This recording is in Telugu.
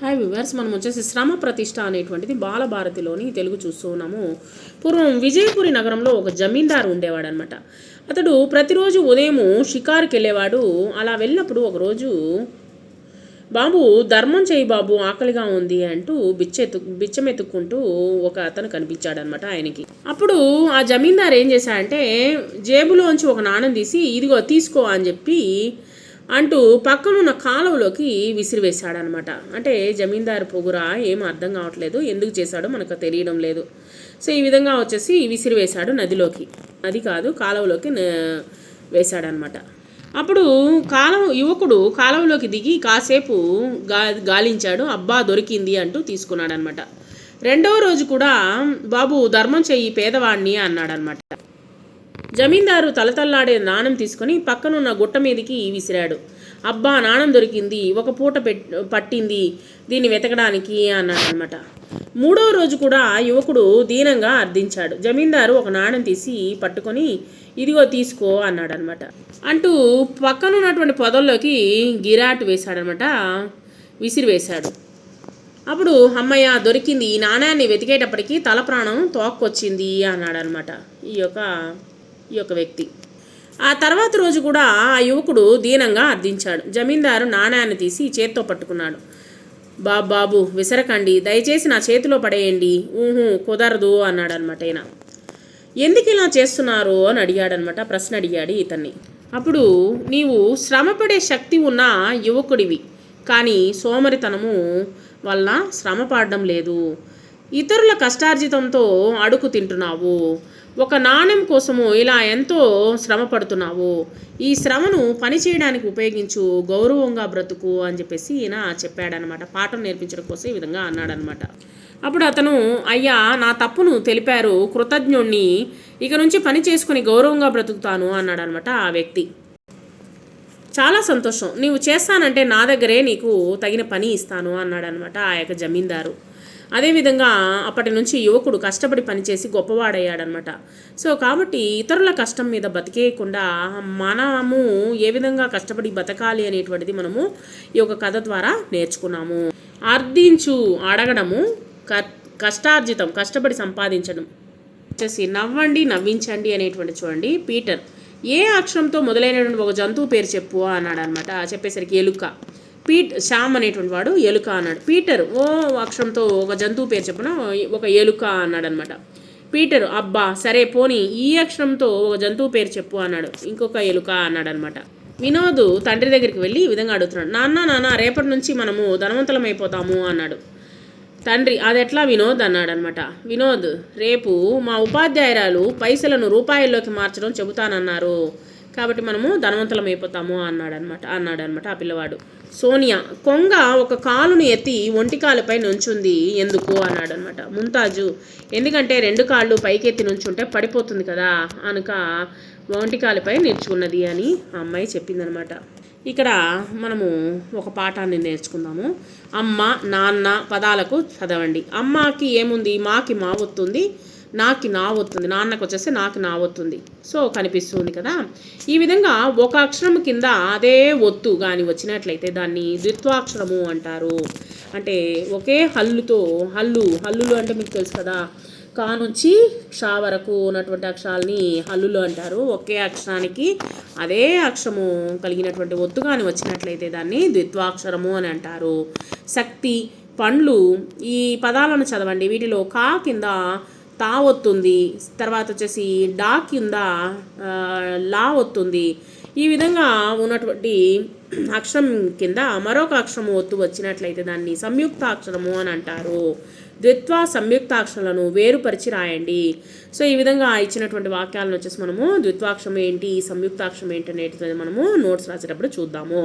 హాయ్ వివర్స్ మనం వచ్చేసి శ్రమ ప్రతిష్ట అనేటువంటిది బాలభారతిలోని తెలుగు చూస్తూ ఉన్నాము. పూర్వం విజయపురి నగరంలో ఒక జమీందారు ఉండేవాడు అనమాట అతడు ప్రతిరోజు ఉదయం షికారుకి వెళ్ళేవాడు. అలా వెళ్ళినప్పుడు ఒకరోజు బాబు ధర్మం చేయి బాబు ఆకలిగా ఉంది అంటూ బిచ్చెత్తు బిచ్చమెత్తుక్కుంటూ ఒక అతను కనిపించాడనమాట ఆయనకి. అప్పుడు ఆ జమీందారు ఏం చేశాడంటే జేబులోంచి ఒక నాణం తీసి ఇదిగో తీసుకో అని చెప్పి అంటూ పక్కనున్న కాలువలోకి విసిరివేశాడనమాట అంటే జమీందారు పొగురా ఏం అర్థం కావట్లేదు ఎందుకు చేశాడో మనకు తెలియడం లేదు. సో ఈ విధంగా వచ్చేసి విసిరివేశాడు నదిలోకి. నది కాదు కాలువలోకి వేశాడనమాట అప్పుడు కాలం యువకుడు కాలువలోకి దిగి కాసేపు గా గాలించాడు అబ్బా దొరికింది అంటూ తీసుకున్నాడనమాట రెండవ రోజు కూడా బాబు ధర్మం చెయ్యి పేదవాడిని అన్నాడనమాట జమీందారు తలతల్లాడే నాణం తీసుకొని పక్కనున్న గుట్ట మీదకి విసిరాడు. అబ్బా నాణం దొరికింది. ఒక పూట పెట్ పట్టింది. దీన్ని వెతకడానికి అన్నాడనమాట మూడో రోజు కూడా యువకుడు దీనంగా అర్థించాడు. జమీందారు ఒక నాణం తీసి పట్టుకొని ఇదిగో తీసుకో అన్నాడు అనమాట అంటూ పక్కనున్నటువంటి పొదల్లోకి గిరాటు వేశాడనమాట విసిరివేశాడు. అప్పుడు అమ్మయ్య దొరికింది ఈ నాణ్యాన్ని వెతికేటప్పటికి తల ప్రాణం తోక్కొచ్చింది అన్నాడు అనమాట ఈ యొక్క ఈ యొక్క వ్యక్తి. ఆ తర్వాత రోజు కూడా ఆ యువకుడు దీనంగా అర్థించాడు. జమీందారు నాణ్యాన్ని తీసి చేత్తో పట్టుకున్నాడు. బాబు బాబు విసరకండి. దయచేసి నా చేతిలో పడేయండి. ఊహు కుదరదు అన్నాడు అనమాట ఈయన. ఎందుకు ఇలా చేస్తున్నారు అని అడిగాడనమాట ప్రశ్న అడిగాడు ఇతన్ని. అప్పుడు నీవు శ్రమపడే శక్తి ఉన్న యువకుడివి. కానీ సోమరితనము వల్ల శ్రమ పడడం లేదు. ఇతరుల కష్టార్జితంతో అడుగు తింటున్నావు. ఒక నాణ్యం కోసము ఇలా ఎంతో శ్రమ పడుతున్నావు. ఈ శ్రమను పని చేయడానికి ఉపయోగించు గౌరవంగా బ్రతుకు అని చెప్పేసి ఈయన చెప్పాడనమాట. పాఠం నేర్పించడం కోసం ఈ విధంగా అన్నాడనమాట. అప్పుడు అతను అయ్యా నా తప్పును తెలిపారు కృతజ్ఞుణ్ణి. ఇక నుంచి పని చేసుకుని గౌరవంగా బ్రతుకుతాను అన్నాడనమాట ఆ వ్యక్తి. చాలా సంతోషం. నీవు చేస్తానంటే నా దగ్గరే నీకు తగిన పని ఇస్తాను అన్నాడనమాట ఆ యొక్క జమీందారు. అదేవిధంగా అప్పటి నుంచి యువకుడు కష్టపడి పనిచేసి గొప్పవాడయ్యాడనమాట సో కాబట్టి ఇతరుల కష్టం మీద బతికేయకుండా మనము ఏ విధంగా కష్టపడి బతకాలి అనేటువంటిది మనము ఈ యొక్క కథ ద్వారా నేర్చుకున్నాము. అర్థించు అడగడము క కష్టార్జితం కష్టపడి సంపాదించడం వచ్చేసి నవ్వండి నవ్వించండి అనేటువంటి చూడండి. పీటర్ ఏ అక్షరంతో మొదలైనటువంటి ఒక జంతువు పేరు చెప్పు అన్నాడు అనమాట చెప్పేసరికి ఎలుక. పీట్ శ్యామ్ అనేటువంటి వాడు ఎలుక అన్నాడు. పీటర్ ఓ అక్షరంతో ఒక జంతువు పేరు చెప్పిన ఒక ఎలుక అన్నాడు అనమాట పీటర్ అబ్బా సరే పోనీ ఈ అక్షరంతో ఒక జంతువు పేరు చెప్పు అన్నాడు. ఇంకొక ఎలుక అన్నాడు అనమాట వినోద్ తండ్రి దగ్గరికి వెళ్ళి ఈ విధంగా అడుగుతున్నాడు. నాన్న నాన్న రేపటి నుంచి మనము ధనవంతులం అయిపోతాము అన్నాడు. తండ్రి అది ఎట్లా వినోద్ అన్నాడు అనమాట వినోద్ రేపు మా ఉపాధ్యాయురాలు పైసలను రూపాయల్లోకి మార్చడం చెబుతానన్నారు. కాబట్టి మనము ధనవంతులం అయిపోతాము అన్నాడు అనమాట అన్నాడు అనమాట ఆ పిల్లవాడు. సోనియా కొంగ ఒక కాలును ఎత్తి ఒంటి కాలుపై నుంచుంది. ఎందుకు? అన్నాడు అనమాట ముంతాజు ఎందుకంటే రెండు కాళ్ళు పైకెత్తి నుంచుంటే పడిపోతుంది కదా అనుక ఒంటి కాలుపై నేర్చుకున్నది అని ఆ అమ్మాయి చెప్పిందనమాట. ఇక్కడ మనము ఒక పాఠాన్ని నేర్చుకుందాము. అమ్మ నాన్న పదాలకు చదవండి. అమ్మకి ఏముంది? మాకి మా వస్తుంది నాకు నా వస్తుంది నాన్నకు వచ్చేసి నాకు నా వస్తుంది సో కనిపిస్తుంది కదా. ఈ విధంగా ఒక అక్షరం కింద అదే ఒత్తు కానీ వచ్చినట్లయితే దాన్ని ద్విత్వాక్షరము అంటారు. అంటే ఒకే హల్లుతో హల్లు హల్లులు అంటే మీకు తెలుసు కదా. కా నుంచి క్షా వరకు ఉన్నటువంటి అక్షరాలని హల్లులు అంటారు. ఒకే అక్షరానికి అదే అక్షరము కలిగినటువంటి ఒత్తు కానీ వచ్చినట్లయితే దాన్ని ద్విత్వాక్షరము అని అంటారు. శక్తి పండ్లు ఈ పదాలను చదవండి. వీటిలో కా కింద తా వస్తుంది తర్వాత వచ్చేసి డా కింద లా వస్తుంది ఈ విధంగా ఉన్నటువంటి అక్షరం కింద మరొక అక్షరము ఒత్తు వచ్చినట్లయితే దాన్ని సంయుక్తాక్షరము అని అంటారు. ద్విత్వ సంయుక్తాక్షరాలను వేరుపరిచి రాయండి. సో ఈ విధంగా ఇచ్చినటువంటి వాక్యాలను వచ్చేసి మనము ద్విత్వాక్షరం ఏంటి సంయుక్తాక్షరం ఏంటి అనేటిది మనము నోట్స్ రాసేటప్పుడు చూద్దాము.